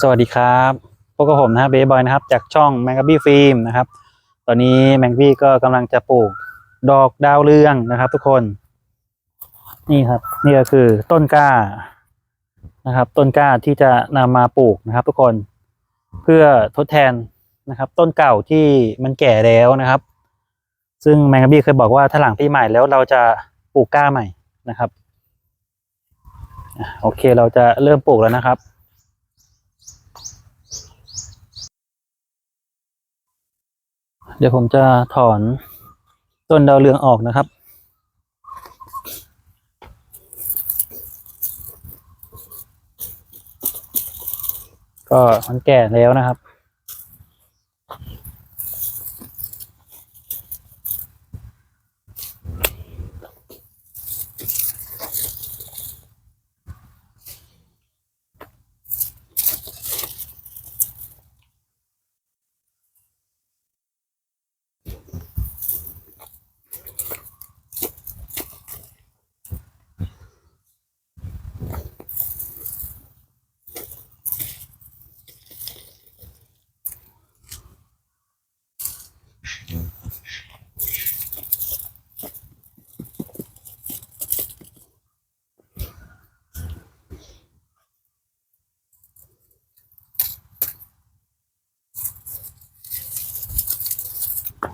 สวัสดีครับพวกบผมนะฮะเบย์บอยนะครับ จากช่องแมงกบี้ฟิล์มนะครับ ตอนนี้แมงบี้ก็กำลังจะปลูกดอกดาวเรืองนะครับ ทุกคน นี่ครับ นี่ก็คือต้นกล้านะครับ ต้นกล้าที่จะนำมาปลูกนะครับ ทุกคนเพื่อทดแทนนะครับ ต้นเก่าที่มันแก่แล้วนะครับ ซึ่งแมงกบี้เคยบอกว่าถ้าหลังปีใหม่แล้วเราจะปลูกกล้าใหม่นะครับโอเคเราจะเริ่มปลูกแล้วนะครับ เดี๋ยวผมจะถอนต้นดาวเรืองออกนะครับ ก็มันแก่แล้วนะครับ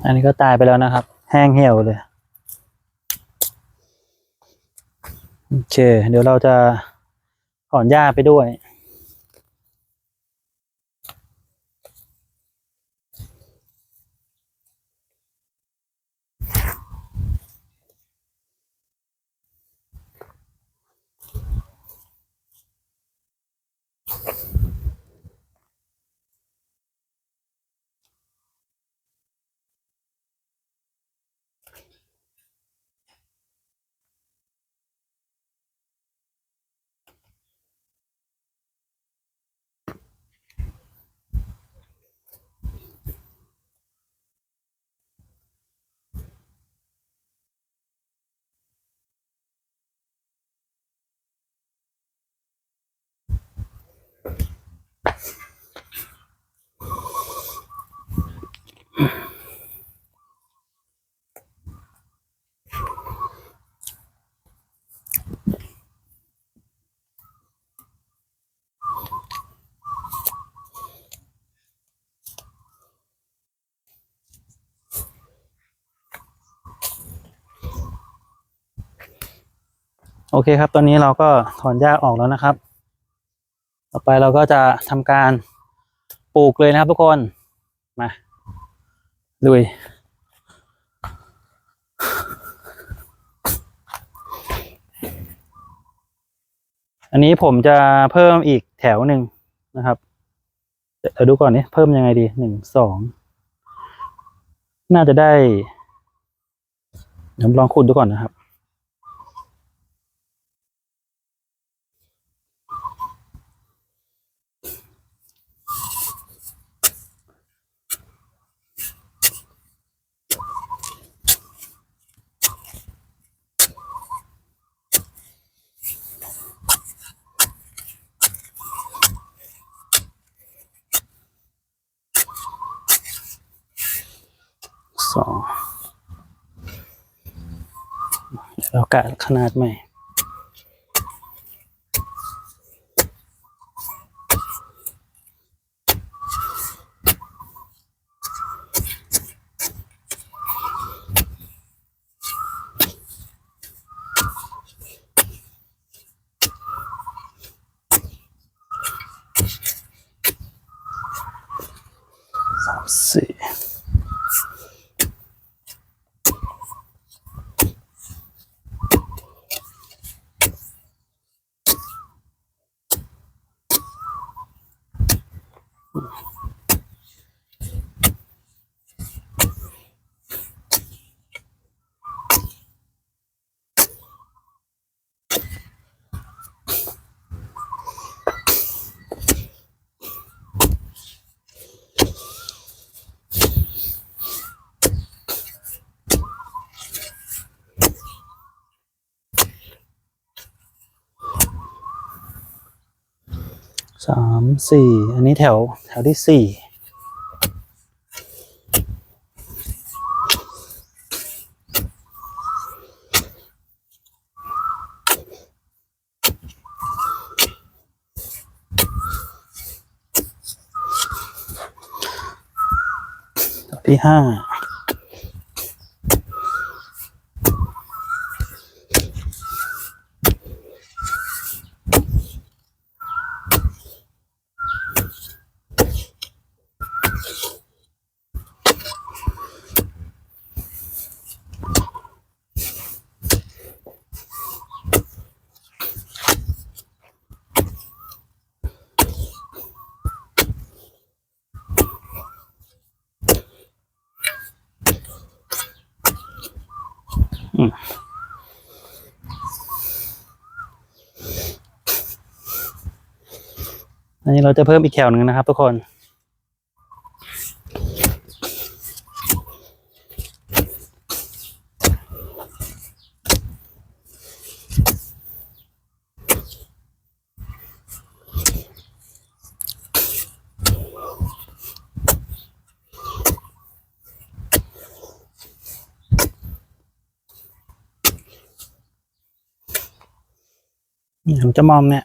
อันนี้ก็ตายไปแล้วนะครับ แห้งเหี่ยวเลย โอเค เดี๋ยวเราจะถอนหญ้าไปด้วย โอเคครับ ตอนนี้เราก็ถอนหญ้าออกแล้วนะครับ ต่อไปเราก็จะทำการปลูกเลยนะครับทุกคน มาลุยอันนี้ผมจะเพิ่มอีกแถวหนึ่งนะครับเดี๋ยวดูก่อนนี่เพิ่มยังไงดีหนึ่งสองน่าจะได้เดี๋ยวผมลองคูณดูก่อนนะครับ สองากะขนาดใหม่ส สามสี่อันนี้แถวแถวที่สี่ที่ห้า อันนี้เราจะเพิ่มอีกแถวหนึ่งนะครับ ทุกคน นี่ผมจะมอมเนี่ย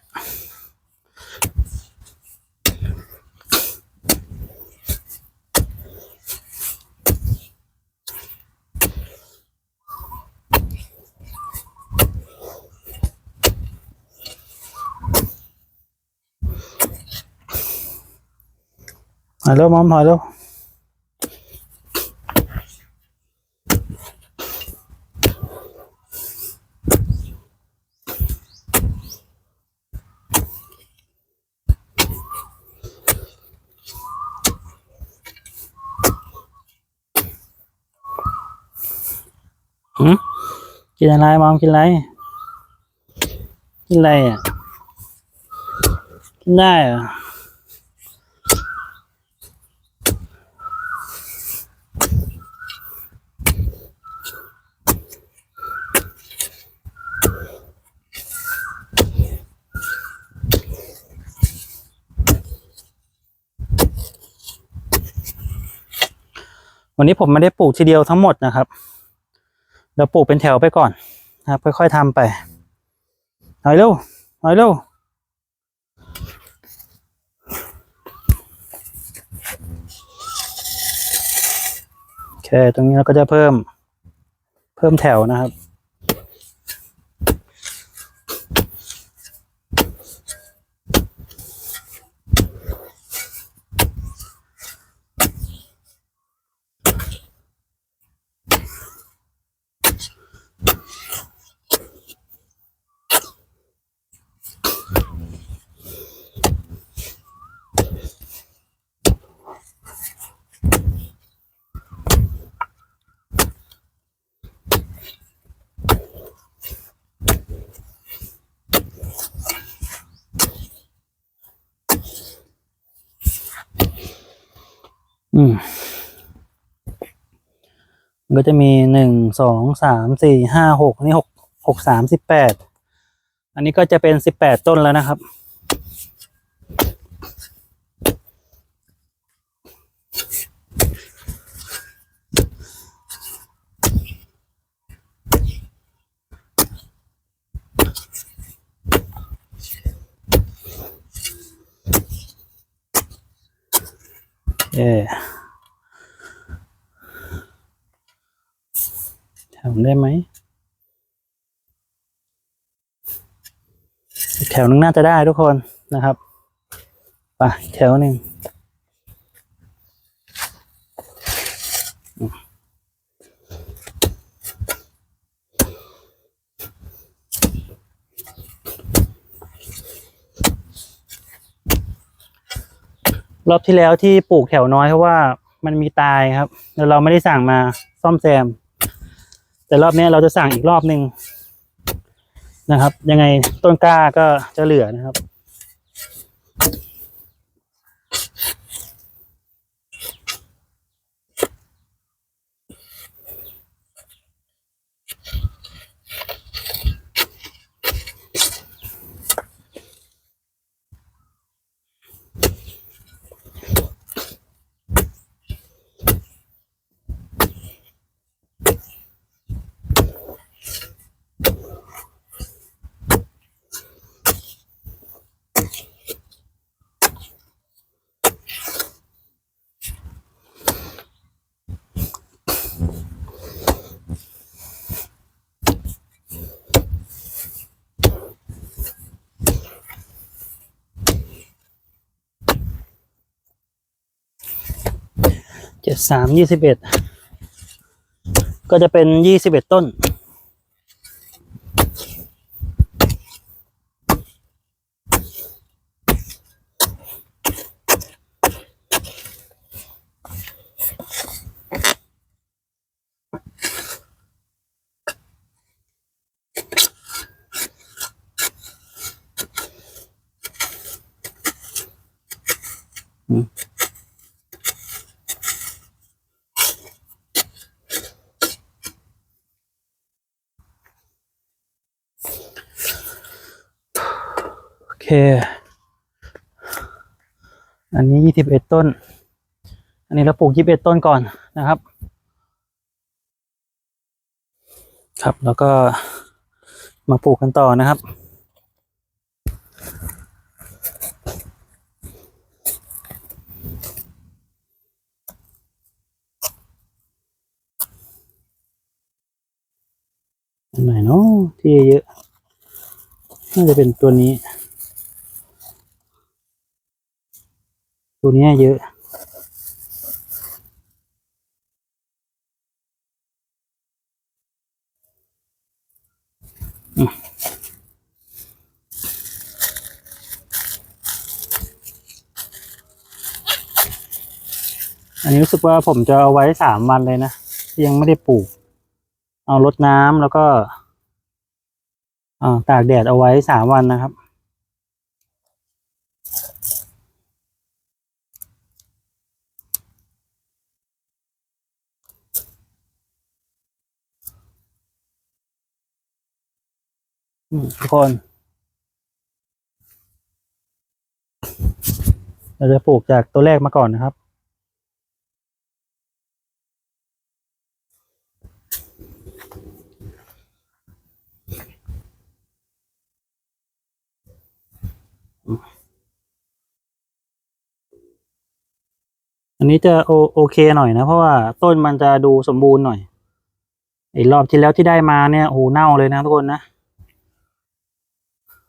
ถอยเร็วมอมถอยเร็วหืมกินอะไรมอมกินอะไร กินอะไรอะ กินได้เห วันนี้ผมไม่ได้ปลูกทีเดียวทั้งหมดนะครับเดี๋ยวปลูกเป็นแถวไปก่อนนะครับ ค่อยๆทำไปหน่อยเร็วหน่อยเร็วโอเค ตรงนี้เราก็จะเพิ่มเพิ่มแถวนะครับ อืมก็จะมีหนึ่งสองสามสี่ห้าหกนี่หกหกสามสิบแปดอันนี้ก็จะเป็นสิบแปดต้นแล้วนะครับ เออทำ ได้ไหมแถวนึงน่าจะได้ทุกคนนะครับไปแถวหนึ่งรอบที่แล้วที่ปลูกแถวน้อยเพราะว่ามันมีตายครับแล้วเราไม่ได้สั่งมาซ่อมแซม แต่รอบนี้เราจะสั่งอีกรอบหนึ่งนะครับ ยังไงต้นกล้าก็จะเหลือนะครับ อ เจ็ดสามยี่สิบเอ็ดก็จะเป็นยี่สิบเอ็ดต้น โอเค อันนี้ยี่สิบเอ็ดต้น อันนี้เราปลูกยี่สิบเอ็ดต้นก่อนนะครับ ครับแล้วก็มาปลูกกันต่อนะครับ ไหนเนาะที่เยอะน่าจะเป็นตัวนี้ ตัวนี้เยอะอันนี้รู้สึกว่าผมจะเอาไว้สามวันเลยนะ ยังไม่ได้ปลูก เอารดน้ำแล้วก็อ่าตากแดดเอาไว้สามวันนะครับ ทุกคน เราจะปลูกจากตัวแรกมาก่อนนะครับ อันนี้จะโอโอเคหน่อยนะ เพราะว่าต้นมันจะดูสมบูรณ์หน่อยไอ้รอบที่แล้วที่ได้มาเนี่ยโอ้โหเน่าเลยนะทุกคนนะ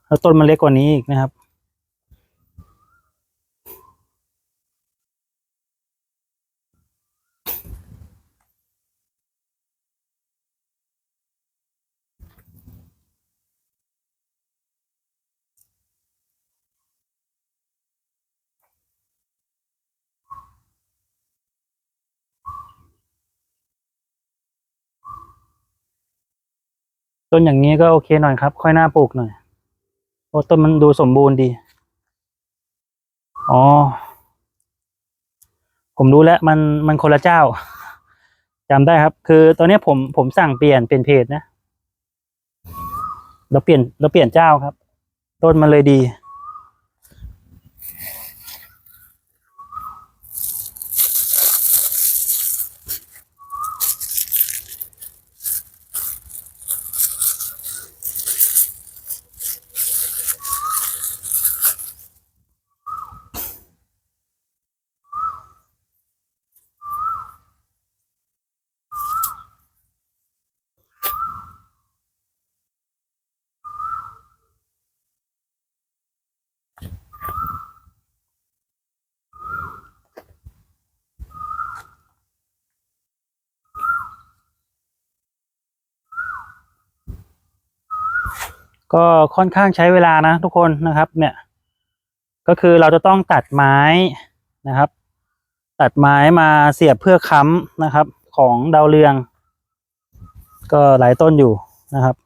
แล้วต้นมันเล็กกว่านี้อีกนะครับ ต้นอย่างนี้ก็โอเคหน่อยครับ ค่อยหน้าปลูกหน่อยเพราะต้นมันดูสมบูรณ์ดี อ๋อ ผมรู้แล้วมันมันคนละเจ้าจำได้ครับ คือตอนนี้ผมผมสั่งเปลี่ยนเป็นเพจนะเราเปลี่ยนเราเปลี่ยนเจ้าครับ ต้นมันเลยดี ก็ค่อนข้างใช้เวลานะทุกคนนะครับ เนี่ย ก็คือเราจะต้องตัดไม้นะครับ ตัดไม้มาเสียบเพื่อค้ำนะครับ ของดาวเรือง ก็หลายต้นอยู่นะครับ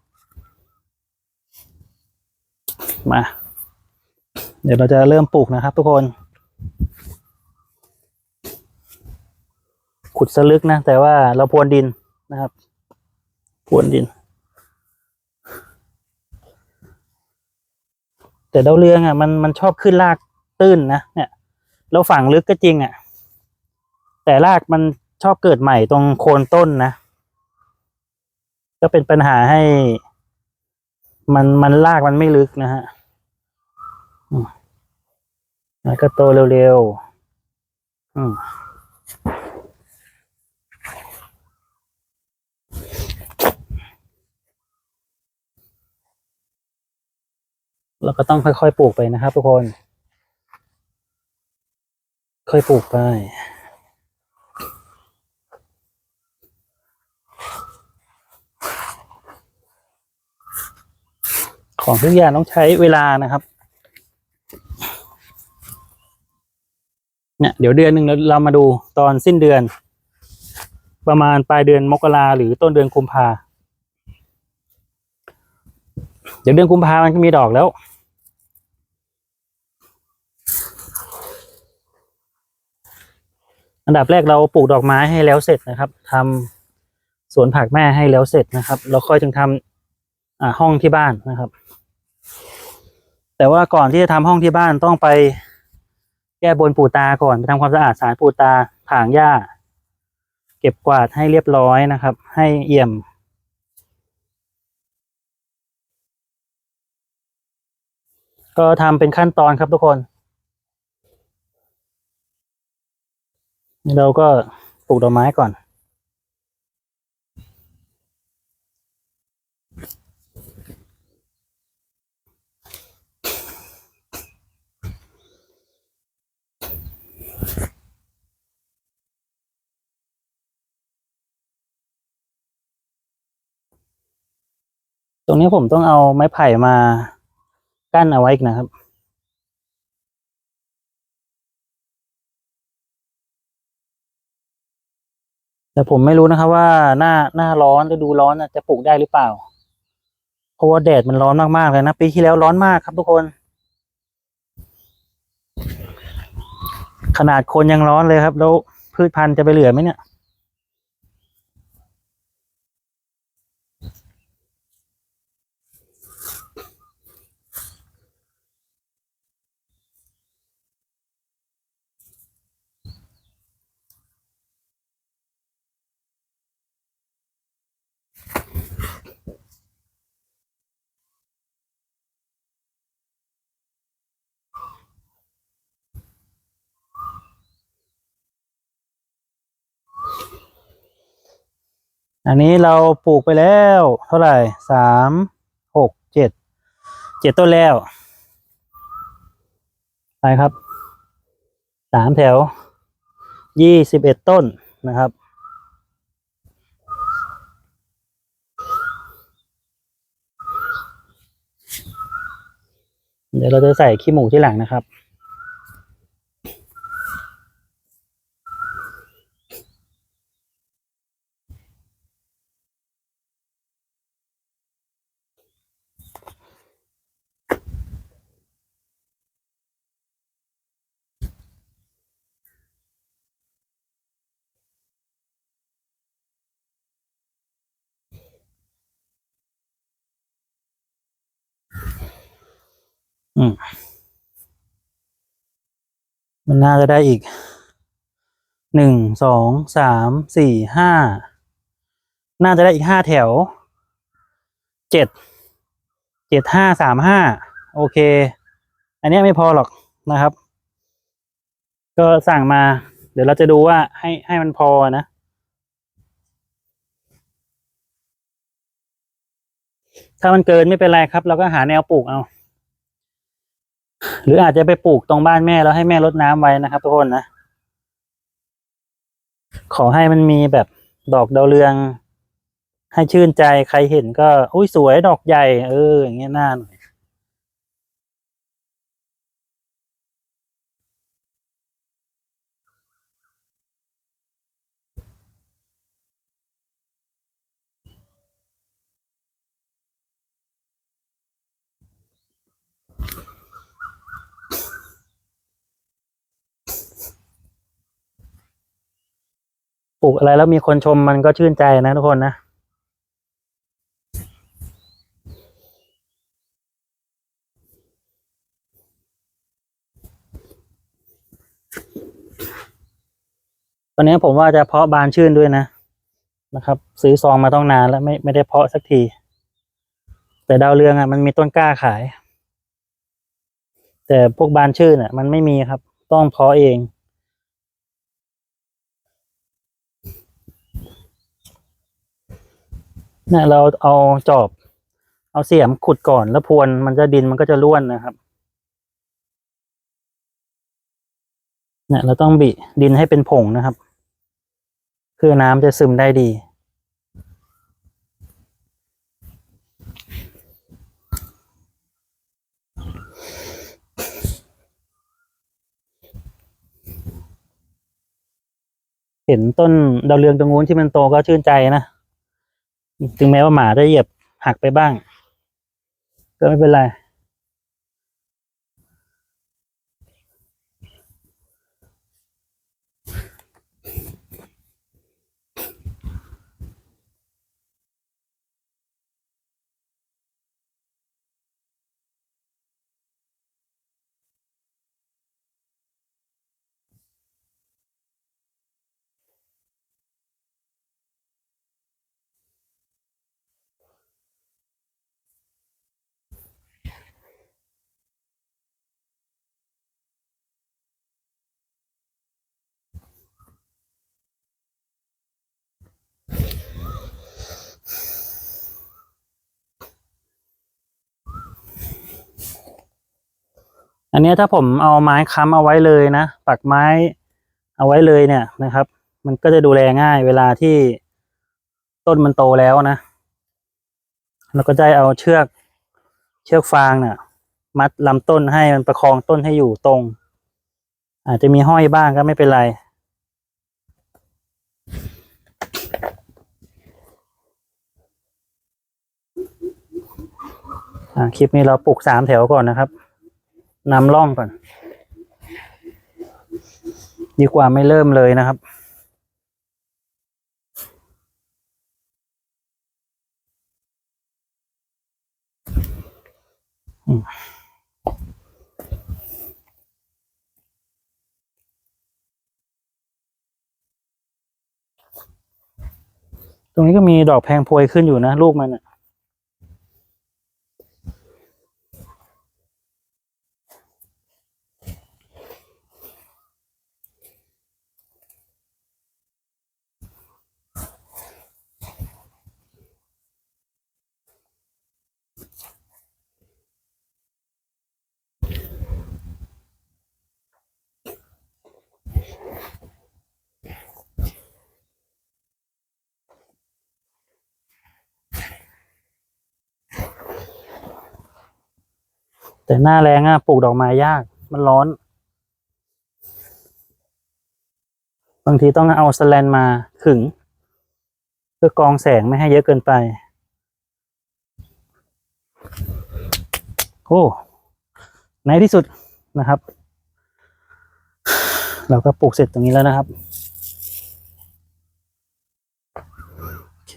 มา เดี๋ยวเราจะเริ่มปลูกนะครับ ทุกคน ขุดสลึกนะ แต่ว่าเราพรวนดินนะครับพรวนดิน แต่ดาวเรืองอะมันมันชอบขึ้นรากตื้นนะเนี่ยเราฝังลึกก็จริงอะ แต่รากมันชอบเกิดใหม่ตรงโคนต้นนะ ก็เป็นปัญหาให้ มันมันรากมันไม่ลึกนะฮะแล้วก็โตเร็วๆอืม เราก็ต้องค่อยๆปลูกไปนะครับทุกคน ค่อยปลูกไป ของทุกอย่างต้องใช้เวลานะครับ เนี่ยเดี๋ยวเดือนหนึ่งเรามาดูตอนสิ้นเดือน ประมาณปลายเดือนมกราหรือต้นเดือนกุมภาเดี๋ยวเดือนกุมภามันก็มีดอกแล้ว อันดับแรกเราปลูกดอกไม้ให้แล้วเสร็จนะครับทำสวนผักแม่ให้แล้วเสร็จนะครับแล้วค่อยถึงทำอ่าห้องที่บ้านนะครับ แต่ว่าก่อนที่จะทำห้องที่บ้านต้องไปแก้บนปูตาก่อนไปทำความสะอาดสารปูตาถางหญ้า เก็บกวาดให้เรียบร้อยนะครับ ให้เอี่ยมก็ทำเป็นขั้นตอนครับทุกคน นี่เราก็ปลูกดอกไม้ก่อน ตรงนี้ผมต้องเอาไม้ไผ่มากั้นเอาไว้อีกนะครับ แต่ผมไม่รู้นะครับว่าหน้าหน้าร้อนฤดูร้อนจะปลูกได้หรือเปล่า เพราะว่าแดดมันร้อนมากๆเลยนะ ปีที่แล้วร้อนมากครับทุกคน ขนาดคนยังร้อนเลยครับ แล้วพืชพันธุ์จะไปเหลือไหมเนี่ย อันนี้เราปลูกไปแล้ว เท่าไหร่สามหกเจ็ดเจ็ดต้นแล้ว ไปครับสามแถวยี่สิบเอ็ดต้นนะครับ เดี๋ยวเราจะใส่ขี้หมูที่หลังนะครับ อืม มันน่าจะได้อีกหนึ่งสองสามสี่ห้าน่าจะได้อีกห้าแถวเจ็ดเจ็ดห้าสามห้าโอเค อันนี้ไม่พอหรอกนะครับ ก็สั่งมา เดี๋ยวเราจะดูว่าให้ให้มันพอนะถ้ามันเกินไม่เป็นไรครับ เราก็หาแนวปลูกเอา หรืออาจจะไปปลูกตรงบ้านแม่แล้วให้แม่รดน้ำไว้นะครับทุกคนนะ ขอให้มันมีแบบดอกดาวเรือง ให้ชื่นใจใครเห็นก็ อุ้ยสวยดอกใหญ่ เอออย่างเงี้ยน่าหน่อย ป ลูกอะไรแล้วมีคนชมมันก็ชื่นใจนะทุกคนนะตอนนี้ผมว่าจะเพาะบานชื่นด้วยนะนะครับ ซื้อซองมาต้องนานแล้วไม่ไม่ได้เพาะสักที แต่ดาวเรืองอะมันมีต้นกล้าขาย แต่พวกบานชื่นอะ มันไม่มีครับ ต้องเพาะเอง เนี่ยเราเอาจอบ เอาเสียมขุดก่อนแล้วพรวนมันจะดินมันก็จะร่วนนะครับเนี่ยเราต้องบีดินให้เป็นผงนะครับ คือน้ำจะซึมได้ดี เห็นต้นดาวเรืองตรงนู้นที่มันโตก็ชื่นใจนะ ถึงแม้ว่าหมาจะเหยียบหักไปบ้าง ก็ไม่เป็นไร อันนี้ถ้าผมเอาไม้ค้ำเอาไว้เลยนะ ปักไม้เอาไว้เลยเนี่ยนะครับ มันก็จะดูแลง่ายเวลาที่ต้นมันโตแล้วนะเราก็ได้เอาเชือกเชือกฟางเนี่ยมัดลำต้นให้มันประคองต้นให้อยู่ตรง อาจจะมีห้อยบ้างก็ไม่เป็นไรอ่าคลิปนี้เราปลูกสามแถวก่อนนะครับ นำร่องก่อน ดีกว่าไม่เริ่มเลยนะครับตรงนี้ก็มีดอกแพงพวยขึ้นอยู่นะ ลูกมันอะ แต่หน้าแรงอะปลูกดอกไม้ยาก มันร้อน บางทีต้องเอาสแลนมาขึง เพื่อกองแสงไม่ให้เยอะเกินไป โอ้ในที่สุดนะครับ เราก็ปลูกเสร็จตรงนี้แล้วนะครับ โอเค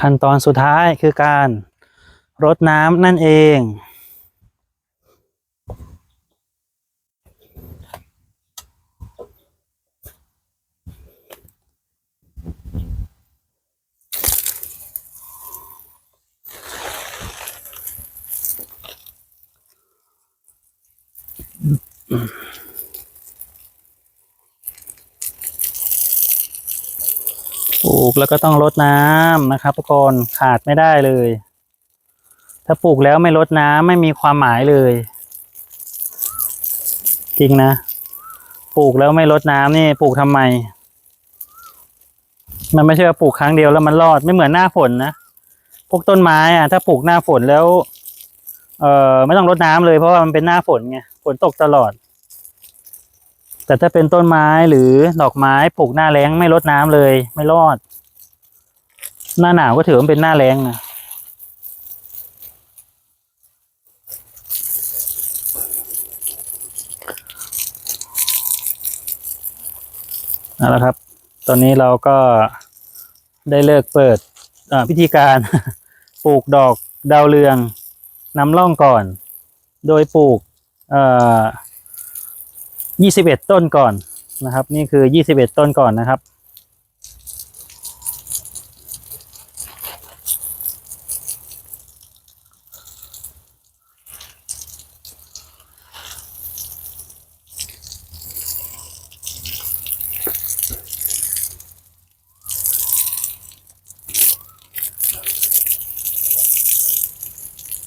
ขั้นตอนสุดท้ายคือการรดน้ำนั่นเองป ลูกแล้วก็ต้องรดน้ำนะครับ ทุกคนขาดไม่ได้เลย ถ้าปลูกแล้วไม่รดน้ำไม่มีความหมายเลย จริงนะปลูกแล้วไม่รดน้ำนี่ปลูกทำไม มันไม่ใช่ว่าปลูกครั้งเดียวแล้วมันรอดไม่เหมือนหน้าฝนนะพวกต้นไม้อะถ้าปลูกหน้าฝนแล้ว เอ่อไม่ต้องรดน้ำเลยเพราะว่ามันเป็นหน้าฝนไงฝนตกตลอด แต่ถ้าเป็นต้นไม้หรือดอกไม้ปลูกหน้าแล้งไม่รดน้ำเลย ไม่รอด หน้าหนาวก็ถือว่าเป็นหน้าแล้งนะเอาละครับ ตอนนี้เราก็ได้เลิกเปิดพิธีการปลูกดอกดาวเรืองนำร่องก่อน โดยปลูก เอ่อ ยี่สิบเอ็ดต้นก่อนนะครับ นี่คือยี่สิบเอ็ดต้นก่อนนะครับ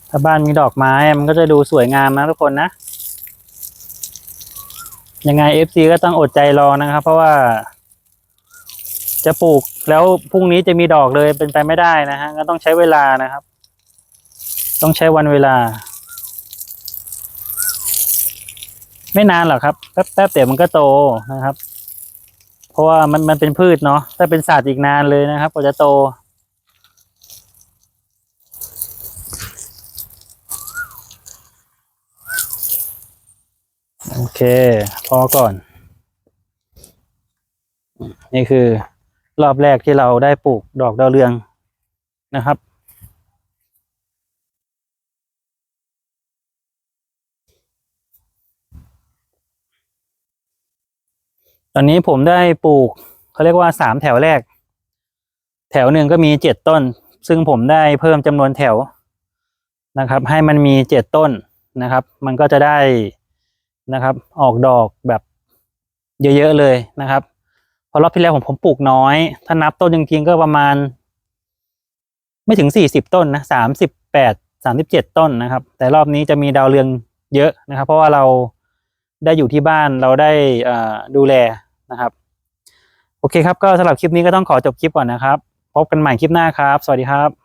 ถ้าบ้านมีดอกไม้มันก็จะดูสวยงามนะทุกคนนะ ยังไง FC ก็ต้องอดใจรอนะครับ เพราะว่า จะปลูกแล้วพรุ่งนี้จะมีดอกเลยเป็นไปไม่ได้นะฮะก็ต้องใช้เวลานะครับ ต้องใช้วันเวลา ไม่นานหรอกครับแป๊บแป๊บเดี๋ยวมันก็โตนะครับ เพราะว่ามันมันเป็นพืชเนาะถ้าเป็นสัตว์อีกนานเลยนะครับกว่าจะโต โอ เคพอก่อน นี่คือ รอบแรกที่เราได้ปลูกดอกดาวเรืองนะครับ ตอนนี้ผมได้ปลูกเขาเรียกว่าสามแถวแรก แถวหนึ่งก็มีเจ็ดต้น ซึ่งผมได้เพิ่มจำนวนแถวนะครับ ให้มันมีเจ็ดต้นนะครับ มันก็จะได้ นะครับ ออกดอกแบบเยอะๆเลยนะครับพราะรอบที่แล้วผมผมปลูกน้อย ถ้านับต้นจริงๆก็ประมาณ ไม่ถึงสี่สิบต้นนะสามสิบแปดสามสิบเจ็ดต้นนะครับ แต่รอบนี้จะมีดาวเรืองเยอะนะครับ เพราะว่าเราได้อยู่ที่บ้านเราได้ดูแลนะครับ โอเคครับก็สำหรับคลิปนี้ก็ต้องขอจบคลิปก่อนนะครับ พบกันใหม่คลิปหน้าครับ สวัสดีครับ